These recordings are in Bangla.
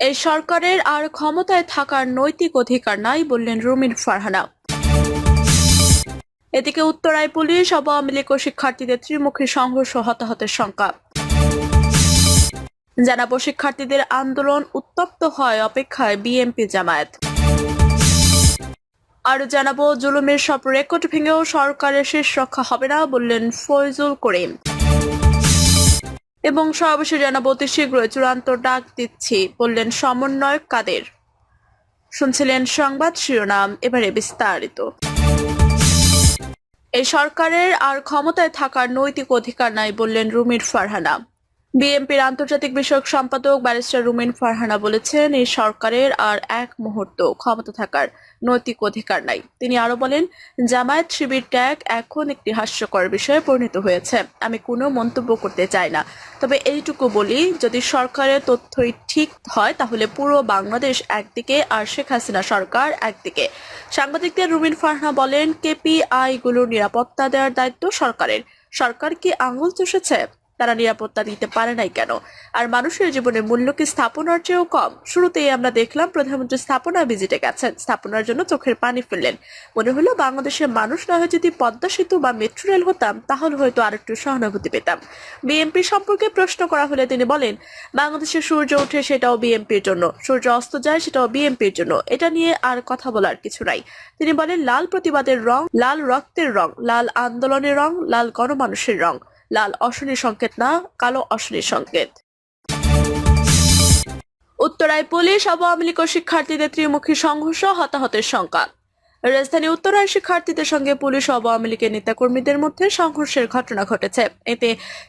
এই সরকারের আর ক্ষমতায় থাকার নৈতিক অধিকার নাই বললেন রুমিন ফারহানা। এদিকে উত্তরায় পুলিশ আওয়ামী লীগ ও শিক্ষার্থীদের ত্রিমুখী সংঘর্ষ হতাহতের সংখ্যা। জানাব, শিক্ষার্থীদের আন্দোলন উত্তপ্ত হয় অপেক্ষায় বিএনপি জামায়াত। আর জানাব, জুলুমের সব রেকর্ড ভেঙেও সরকারের শেষ রক্ষা হবে না বললেন ফয়জুল করিম। এবং সর্বশেষ জানাব অতি শীঘ্রই চূড়ান্ত ডাক দিচ্ছি, বললেন সমন্বয়ক কাদের? শুনছিলেন সংবাদ শিরোনাম, এবারে বিস্তারিত। এই সরকারের আর ক্ষমতায় থাকার নৈতিক অধিকার নাই বললেন রুমির ফারহানা। বিএনপির আন্তর্জাতিক বিষয়ক সম্পাদক ব্যারিস্টার রুমেন ফারহানা বলেছেন, এই সরকারের আর এক মুহূর্ত ক্ষমতা থাকার নৈতিক অধিকার নাই। তিনি আরও বলেন, জামায়াত শিবির ট্যাগ এখন একটি হাস্যকর বিষয়ে পরিণত হয়েছে। আমি কোনো মন্তব্য করতে চাই না। তবে এইটুকু বলি, যদি সরকারের তথ্যই ঠিক হয়, তাহলে পুরো বাংলাদেশ একদিকে আর শেখ হাসিনা সরকার একদিকে। সাংবাদিকদের রুমিন ফারহানা বলেন, কেপিআই গুলোর নিরাপত্তা দেওয়ার দায়িত্ব সরকারের। সরকার কি আঙুল চষেছে? তারা নিরাপত্তা দিতে পারে নাই কেন? আর মানুষের জীবনে মূল্য কি স্থাপনার চেয়েও কম? শুরুতেই আমরা দেখলাম প্রধানমন্ত্রী স্থাপনা ভিজিটে গেছেন। স্থাপনার জন্য চোখের পানি ফেললেন। মনে হলো বাংলাদেশের মানুষ না হয় যদি পদ্মা সেতু বা মেট্রো রেল হতাম, তাহলে হয়তো আর একটু সহানুভূতি পেতাম। বিএনপি সম্পর্কে প্রশ্ন করা হলে তিনি বলেন, বাংলাদেশের সূর্য ওঠে সেটাও বিএনপির জন্য। সূর্য অস্ত যায় সেটাও বিএনপির জন্য। এটা নিয়ে আর কথা বলার কিছু নাই। তিনি বলেন, লাল প্রতিবাদের রং, লাল রক্তের রং, লাল আন্দোলনের রং, লাল গণমানুষের রং। লাল অশনির সংকেত না কালো অশনির সংকেত। উত্তরায় পুলিশ, আওয়ামী লীগ শিক্ষার্থীদের ত্রিমুখী সংঘর্ষ, হতাহতের শঙ্কা রাজধানী উত্তরায় শিক্ষার্থীদের সঙ্গে পুলিশ ও আওয়ামী লীগের নেতাকর্মীদের মধ্যে সংঘর্ষের ঘটনা ঘটেছে। এতে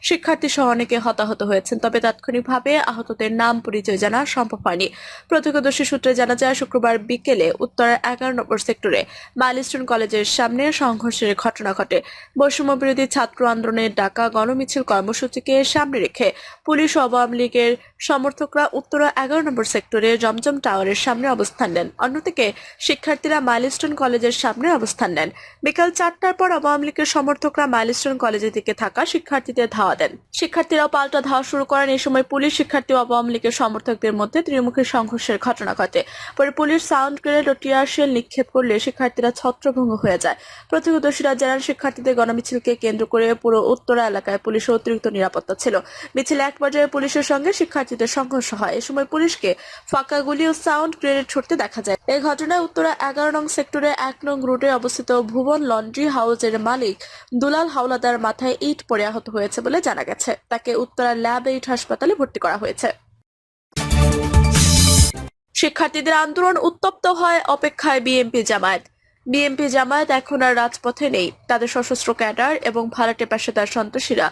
শিক্ষার্থী সহ অনেকে হতাহত হয়েছেন, তবে তাৎক্ষণিকভাবে আহতদের নাম পরিচয় জানা সম্ভব হয়নি। প্রত্যক্ষদর্শী সূত্রে জানা যায়, শুক্রবার বিকেলে উত্তরার এগারো নম্বর সেক্টরে মাইলস্টোন কলেজের সামনে সংঘর্ষের ঘটনা ঘটে। বৈষম্য বিরোধী ছাত্র আন্দোলনের ডাকা গণমিছিল কর্মসূচিকে সামনে রেখে পুলিশ ও আওয়ামী লীগের সমর্থকরা উত্তরা এগারো নম্বর সেক্টরে জমজম টাওয়ারের সামনে অবস্থান নেন। অন্যদিকে শিক্ষার্থীরা মাইলস্টোন কলেজের সামনে অবস্থান নেন। বিকাল চারটার পর আওয়ামী লীগের সমর্থকরা মাইলস্টোন কলেজের দিকে থাকা শিক্ষার্থীদের ধাওয়া দেন। শিক্ষার্থীরাও পাল্টা ধাওয়া শুরু করেন। এই সময় পুলিশ, শিক্ষার্থী ও আওয়ামী লীগের সমর্থকদের মধ্যে ত্রিমুখী সংঘর্ষের ঘটনা ঘটে। পরে পুলিশ সাউন্ড গ্রেনেড ও টিয়ার শেল নিক্ষেপ করলে শিক্ষার্থীরা ছত্রভঙ্গ হয়ে যায়। প্রত্যক্ষদর্শীরা জানান, শিক্ষার্থীদের গণমিছিলকে কেন্দ্র করে পুরো উত্তরা এলাকায় পুলিশের অতিরিক্ত নিরাপত্তা ছিল। মিছিলে এক পর্যায়ে পুলিশের সঙ্গে শিক্ষার্থীদের সংঘর্ষ হয়। এ সময় পুলিশকে ফাঁকা গুলি ও সাউন্ড গ্রেনেড ছুটতে দেখা যায়। এই ঘটনায় উত্তরা এগারো নং সেক্টরে এক নং রুটে অবস্থিত ভুবন লন্ড্রি হাউসের মালিক দুলাল হাওলাদার মাথায় ইট পড়ে আহত হয়েছে বলে জানা গেছে। তাকে উত্তরা ল্যাব এইট হাসপাতালে ভর্তি করা হয়েছে। শিক্ষার্থীদের আন্দোলন উত্তপ্ত হয় অপেক্ষায় বিএনপি জামায়াত। বিএনপি জামায়াত এখন আর রাজপথে নেই। তাদের সশস্ত্র ক্যাডার এবং ভাড়াটে পেশাদার সন্ত্রাসীরা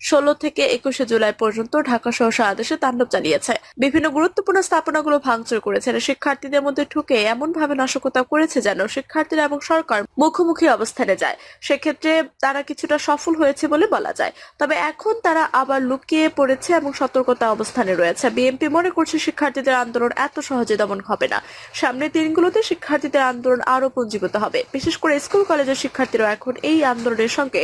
ষোলো থেকে একুশে জুলাই পর্যন্ত ঢাকা সহ সারা দেশে তাণ্ডব চালিয়েছে। বিভিন্ন গুরুত্বপূর্ণ স্থাপনাগুলো ভাঙচুর করেছে শিক্ষার্থীদের মধ্যে ঢুকে এমন ভাবে নাশকতা করেছে যেন শিক্ষার্থীরা এবং সরকার মুখোমুখি অবস্থানে যায়। সেক্ষেত্রে তারা কিছুটা সফল হয়েছে বলে বলা যায়। তবে এখন তারা আবার লুকিয়ে পড়েছে এবং সতর্কতা অবস্থানে রয়েছে। বিএনপি মনে করছে শিক্ষার্থীদের আন্দোলন এত সহজে দমন হবে না। সামনের দিনগুলোতে শিক্ষার্থীদের আন্দোলন আরও পুঞ্জীভূত হবে। বিশেষ করে স্কুল, কলেজের শিক্ষার্থীরা এখন এই আন্দোলনের সঙ্গে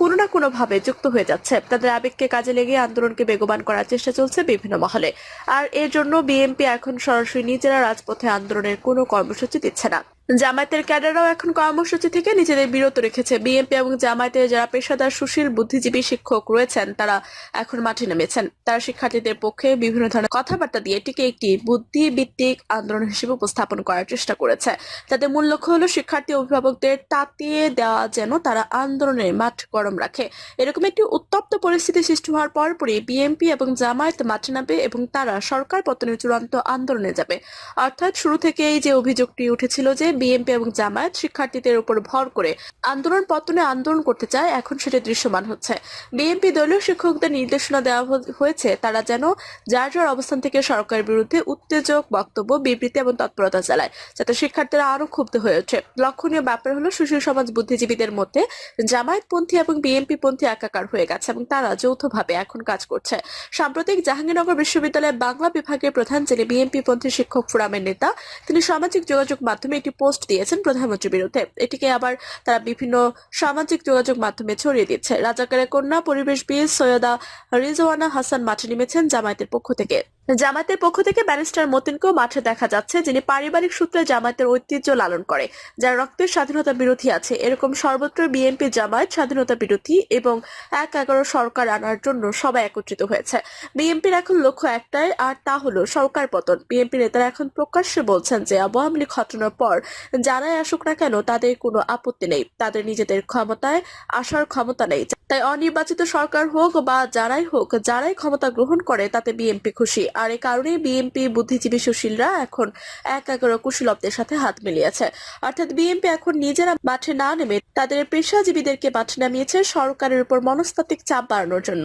কোনো না কোনো ভাবে যুক্ত হয়ে যাচ্ছে। তাদের আবেগকে কাজে লেগে আন্দোলনকে বেগবান করার চেষ্টা চলছে বিভিন্ন মহলে। আর এর জন্য বিএনপি এখন সরাসরি নিজেরা রাজপথে আন্দোলনের কোনো কর্মসূচি দিচ্ছে না। জামায়াতের ক্যাডাররাও এখন কর্মসূচি থেকে নিজেদের বিরত রেখেছে। বিএনপি এবং জামায়াতের যারা পেশাদার, সুশীল, বুদ্ধিজীবী শিক্ষক রয়েছেন, তারা এখন মাঠে নেমেছেন। তারা শিক্ষার্থীদের পক্ষে বিভিন্ন ধরনের কথাবার্তা দিয়ে এটিকে একটি বুদ্ধিভিত্তিক আন্দোলন হিসেবে উপস্থাপন করার চেষ্টা করেছে। তাদের মূল লক্ষ্য হলো শিক্ষার্থী অভিভাবকদের তাতিয়ে দেওয়া যেন তারা আন্দোলনের মাঠ গরম রাখে। এরকম একটি উত্তপ্ত পরিস্থিতি সৃষ্টি হওয়ার পরপরই বিএনপি এবং জামায়াত মাঠে নামবে এবং তারা সরকার পতনের চূড়ান্ত আন্দোলনে যাবে। অর্থাৎ শুরু থেকেই যে অভিযোগটি উঠেছিল যে বিএনপি এবং জামায়াত শিক্ষার্থীদের উপর ভর করে আন্দোলন পতনে আন্দোলন করতে চায়, এখন সেটি দৃশ্যমান হচ্ছে। বিএনপি দলীয় শিক্ষকদের নির্দেশনা দেওয়া হয়েছে, তারা যেন যার যার অবস্থান থেকে সরকারের বিরুদ্ধে উত্তেজক বক্তব্য, বিবৃতি এবং তৎপরতা চালায় যাতে শিক্ষার্থীরা আরও ক্ষুব্ধ হয়ে ওঠে। লক্ষণীয় ব্যাপার হলো, সুশীল সমাজ বুদ্ধিজীবীদের মধ্যে জামায়াতপন্থী এবং বিএনপি পন্থী একাকার হয়ে গেছে এবং তারা যৌথভাবে এখন কাজ করছে। সাম্প্রতিক জাহাঙ্গীরনগর বিশ্ববিদ্যালয়ের বাংলা বিভাগের প্রধান যিনি বিএনপি পন্থী শিক্ষক ফোরামের নেতা, তিনি সামাজিক যোগাযোগ মাধ্যমে একটি পোস্ট দিয়েছেন প্রধানমন্ত্রীর বিরুদ্ধে। এটিকে আবার তারা বিভিন্ন সামাজিক যোগাযোগ মাধ্যমে ছড়িয়ে দিচ্ছে। রাজাকারের কন্যা পরিবেশবিদ সৈয়দা রিজওয়ানা হাসান মাঠে নেমেছেন জামায়াতের পক্ষ থেকে। জামায়াতের পক্ষ থেকে ব্যারিস্টার মতিনকেও মাঠে দেখা যাচ্ছে, যিনি পারিবারিক সূত্রে জামায়াতের ঐতিহ্য লালন করে, যার রক্তের স্বাধীনতা বিরোধী আছে। এরকম সর্বত্র বিএনপি জামায়াত স্বাধীনতা বিরোধী এবং এক এগারো সরকার আনার জন্য সবাই একত্রিত হয়েছে। বিএনপির এখন লক্ষ্য একটাই, আর তা হলো সরকার পতন। বিএনপি নেতারা এখন প্রকাশ্যে বলছেন যে, আওয়ামী লীগ ঘটনার পর যারাই আসুক না কেন, তাদের কোনো আপত্তি নেই। তাদের নিজেদের ক্ষমতায় আসার ক্ষমতা নেই। তাই অনির্বাচিত সরকার হোক বা যারাই হোক, যারাই ক্ষমতা গ্রহণ করে, তাতে বিএনপি খুশি। আর এ কারণে বিএনপি বুদ্ধিজীবী সুশীলরা এখন এক এগারো কুশলবদের সাথে হাত মিলিয়েছে। অর্থাৎ বিএনপি এখন নিজেরা মাঠে না নেমে তাদের পেশাজীবীদেরকে মাঠে নামিয়েছে সরকারের উপর মনস্তাত্ত্বিক চাপ বাড়ানোর জন্য।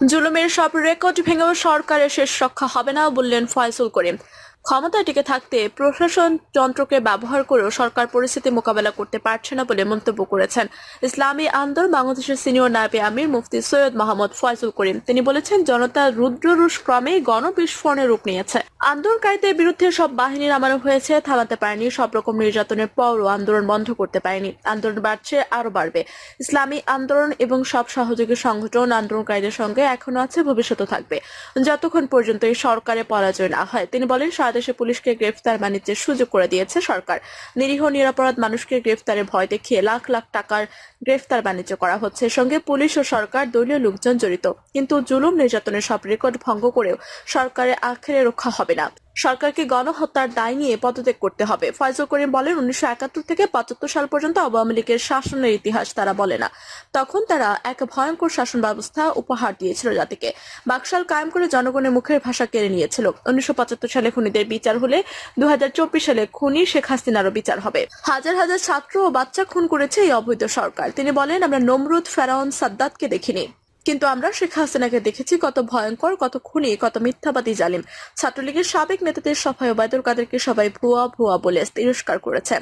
জুলুমের সব রেকর্ড ভেঙেও সরকারের শেষ রক্ষা হবে না বললেন ফয়সুল করিম। ক্ষমতায় টিকে থাকতে প্রশাসন যন্ত্রকে ব্যবহার করেও সরকার পরিস্থিতি মোকাবেলা করতে পারছে না বলে মন্তব্য করেছেন। ইসলামী আন্দোলন বাংলাদেশের সিনিয়র নায়বে আমির মুফতি সৈয়দ মোহাম্মদ ফয়জুল করিম। তিনি বলেছেন, জনতা রুদ্ররুষ ক্রমে গণবিস্ফোরণের রূপ নিয়েছে। আন্দোলনকারীদের বিরুদ্ধে সব বাহিনী নামানো হয়েছে, থামাতে পারেনি, সব রকম নির্যাতনের পরও আন্দোলন বন্ধ করতে পারেনি। আন্দোলন বাড়ছে আরও বাড়বে। ইসলামী আন্দোলন এবং সব সহযোগী সংগঠন আন্দোলনকারীদের সঙ্গে এখনও আছে ভবিষ্যতে থাকবে। যতক্ষণ পর্যন্ত এই সরকারে পরাজয় না হয়, তিনি বলেন, সারা দেশে পুলিশকে গ্রেফতার বাণিজ্যের সুযোগ করে দিয়েছে সরকার। নিরীহ, নিরাপরাধ মানুষকে গ্রেফতারে ভয় দেখিয়ে লাখ লাখ টাকার গ্রেফতার বাণিজ্য করা হচ্ছে। সঙ্গে পুলিশ ও সরকার দলীয় লোকজন জড়িত। কিন্তু জুলুম, নির্যাতনের সব রেকর্ড ভঙ্গ করেও সরকারের আখেরে রক্ষা হবে না। সরকারকে গণহত্যার দায় নিয়ে পদত্যাগ করতে হবে। ফয়জল করিম বলেন, উনিশশো একাত্তর থেকে পঁচাত্তর সাল পর্যন্ত আওয়ামী লীগের শাসনের ইতিহাস তারা বলে না। তখন তারা এক ভয়ঙ্কর শাসন ব্যবস্থা উপহার দিয়েছিল জাতিকে। বাকশাল কায়েম করে জনগণের মুখের ভাষা কেড়ে নিয়েছিল। উনিশশো পঁচাত্তর সালে খুনিদের বিচার হলে দু হাজার চব্বিশ সালে খুনি শেখ হাসিনারও বিচার হবে। হাজার হাজার ছাত্র ও বাচ্চা খুন করেছে এই অবৈধ সরকার। তিনি বলেন, আমরা নমরুদ ফেরাউন সাদ্দাতকে দেখিনি। কিন্তু আমরা শেখ হাসিনাকে দেখেছি কত ভয়ঙ্কর, কত খুনি, কত মিথ্যাবাদী জালিম। ছাত্রলীগের সাবেক নেতাদের সভায় ওবায়দুল কাদেরকে সবাই ভুয়া ভুয়া বলে তিরস্কার করেছে।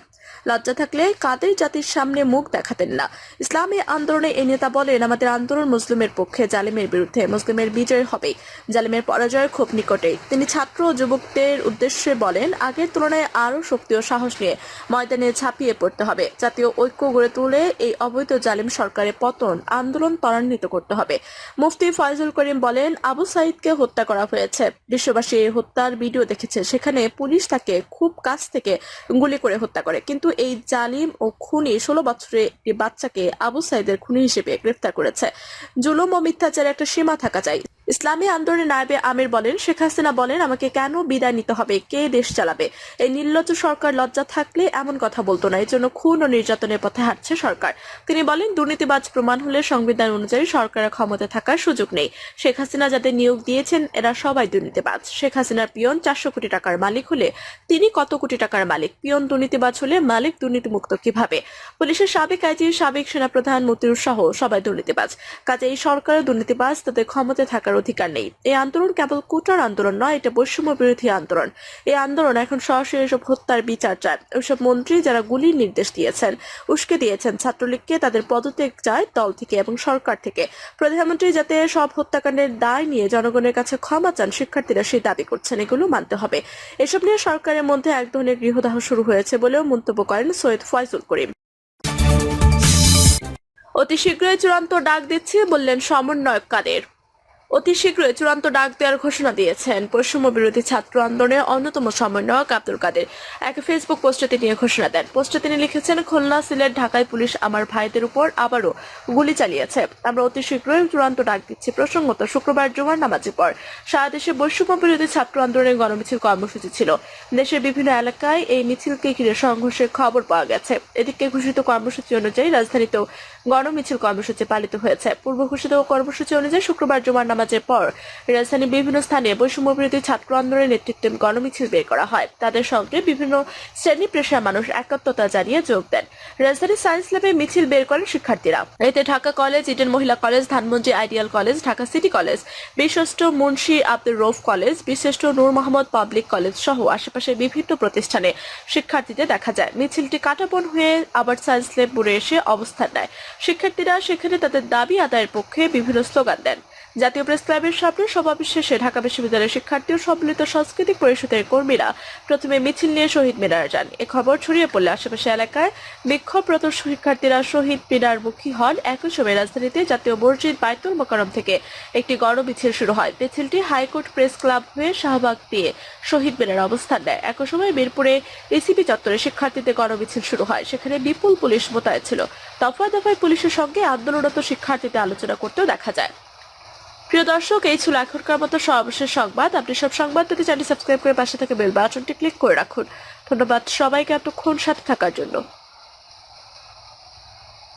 লজ্জা থাকলে কাদের জাতির সামনে মুখ দেখাতেন না। ইসলামী আন্দোলনে এই নেতা বলেন, আমাদের আন্দোলন মুসলিমের পক্ষে, জালিমের বিরুদ্ধে। মুসলিমের বিজয় হবে জালিমের পরাজয় খুব নিকটেই। তিনি ছাত্র যুবকদের উদ্দেশ্যে বলেন, আগের তুলনায় আরও শক্তি ও সাহস নিয়ে ময়দানে ঝাঁপিয়ে পড়তে হবে। জাতীয় ঐক্য গড়ে তুলে এই অবৈধ জালিম সরকারের পতন আন্দোলন ত্বরান্বিত করতে হবে। মুফতি ফয়জুল করিম বলেন, আবু সাইদকে হত্যা করা হয়েছে। বিশ্ববাসী এই হত্যার ভিডিও দেখেছে। সেখানে পুলিশ তাকে খুব কাছ থেকে গুলি করে হত্যা করে। কিন্তু এই জালিম ও খুনি ষোলো বছরের একটি বাচ্চাকে আবু সাইদের খুনি হিসেবে গ্রেফতার করেছে। জুলুম ও মিথ্যাচারের একটা সীমা থাকা চাই। ইসলামী আন্দোলনে নায়েবে আমির বলেন, শেখ হাসিনা বলেন, আমাকে কেন বিদায় নিতে হবে? কে দেশ চালাবে? এই নির্লজ্জ সরকার লজ্জা থাকলে এমন কথা বলতো না। এই জন্য খুন ও নির্যাতনের পথে হাঁটছে সরকার। তিনি বলেন, দুর্নীতিবাজ প্রমাণ হলে সংবিধান অনুযায়ী সরকারের ক্ষমতা থাকার সুযোগ নেই। শেখ হাসিনা যাদের নিয়োগ দিয়েছেন, এরা সবাই দুর্নীতিবাজ। শেখ হাসিনার পিয়ন চারশো কোটি টাকার মালিক হলে তিনি কত কোটি টাকার মালিক? পিয়ন দুর্নীতিবাজ হলে মালিক দুর্নীতিমুক্ত কীভাবে? পুলিশের সাবেক আইজি, সাবেক সেনাপ্রধান মতিউর সহ সবাই দুর্নীতিবাজ। কাজে এই সরকারের দুর্নীতিবাজ, তাদের ক্ষমতায় থাকার অধিকার নেই। এই আন্দোলন কেবল কোটার আন্দোলন নয়, এটা বৈষম্য বিরোধী আন্দোলন। এই আন্দোলন এখন সরাসরি এসব হত্যার বিচার চায়। ওইসব মন্ত্রী যারা গুলির নির্দেশ দিয়েছেন, উস্কে দিয়েছেন ছাত্রলীগকে, তাদের পদত্যাগ চায় দল থেকে এবং সরকার থেকে। প্রধানমন্ত্রী যাতে সব হত্যাকাণ্ডের দায় নিয়ে জনগণের কাছে ক্ষমা চান, শিক্ষার্থীরা সেই দাবি করছেন, এগুলো মানতে হবে। এসব নিয়ে সরকারের মধ্যে এক ধরনের গৃহদাহ শুরু হয়েছে বলেও মন্তব্য করেন সৈয়দ ফয়জুল করিম। অতি শীঘ্রই চূড়ান্ত ডাক দিচ্ছি, বললেন সমন্বয়ক কাদের। অতি শীঘ্রই চূড়ান্ত ডাক দেওয়ার ঘোষণা দিয়েছেন। পশ্চিম বিরোধী ছাত্র আন্দোলনের অন্যতম সমন্বয়ক আব্দুল কাদের। এক ফেসবুক পোস্টে তিনি ঘোষণা দেন। পোস্টে তিনি লিখেছেন, খুলনা, সিলেট, ঢাকায় পুলিশ আমার ভাইদের উপর আবারও গুলি চালিয়েছে। আমরা অতি শীঘ্রই চূড়ান্ত ডাক দিচ্ছি। প্রসঙ্গত, শুক্রবার জুমার নামাজের পর সারা দেশে বৈষম্য বিরোধী ছাত্র আন্দোলনের গণমিছিল কর্মসূচি ছিল। দেশের বিভিন্ন এলাকায় এই মিছিলকে ঘিরে সংঘর্ষের খবর পাওয়া গেছে। এদিকে ঘোষিত কর্মসূচি অনুযায়ী রাজধানীতেও গণমিছিল কর্মসূচি পালিত হয়েছে। পূর্ব ঘোষিত কর্মসূচি অনুযায়ী শুক্রবার জুমার নামাজের পর রাজধানীর বিভিন্ন স্থানে বৈষম্য বিরোধী ছাত্র আন্দোলনের নেতৃত্বে গণমিছিল বের করা হয়। তাদের সঙ্গে বিভিন্ন শ্রেণি পেশার মানুষ একাত্মতা জানিয়ে যোগ দেন। রাজধানীর সায়েন্স ল্যাবে মিছিল বের করেন শিক্ষার্থীরা। এতে ঢাকা কলেজ, ইডেন মহিলা college, Dhanmondi ideal college, Dhaka city college, বিশ্বস্ত মুন্সি আব্দুল রৌফ কলেজ বিশিষ্ট নূর মোহাম্মদ পাবলিক কলেজ সহ আশেপাশের বিভিন্ন প্রতিষ্ঠানে শিক্ষার্থীদের দেখা যায়। মিছিলটি কাটাবন হয়ে আবার সায়েন্স ল্যাব বুড়ে এসে অবস্থান নেয়। শিক্ষার্থীরা সেখানে তাদের দাবি আদায়ের পক্ষে বিভিন্ন স্লোগান দেন। জাতীয় প্রেস ক্লাবের সামনে সমাবেশ শেষে ঢাকা বিশ্ববিদ্যালয়ের শিক্ষার্থী ও সম্মিলিত সাংস্কৃতিক পরিষদের কর্মীরা প্রথমে মিছিল নিয়ে শহীদ মিনারে যান। এ খবর ছড়িয়ে পড়লে আশেপাশে এলাকায় বিক্ষোভরত শিক্ষার্থীরা শহীদ মিনার মুখী হন। একই সময় রাজধানীতে জাতীয় মসজিদ বায়তুল মোকারম থেকে একটি গণমিছিল শুরু হয়। মিছিলটি হাইকোর্ট প্রেস ক্লাব হয়ে শাহবাগ দিয়ে শহীদ মিনার অবস্থান নেয়। একই সময় মিরপুরে এসিপি চত্বরে শিক্ষার্থীদের গণমিছিল শুরু হয়। সেখানে বিপুল পুলিশ মোতায়েন ছিল। দফায় দফায় পুলিশের সঙ্গে আন্দোলনরত শিক্ষার্থীদের আলোচনা করতেও দেখা যায়। প্রিয় দর্শক, এই ছিল এখনকার মতো সর্বশেষ সংবাদ। আপনি সব সংবাদ থেকে চ্যানেল সাবস্ক্রাইব করে পাশে থেকে বেল বাটনটি ক্লিক করে রাখুন। ধন্যবাদ সবাইকে এতক্ষণ সাথে থাকার জন্য।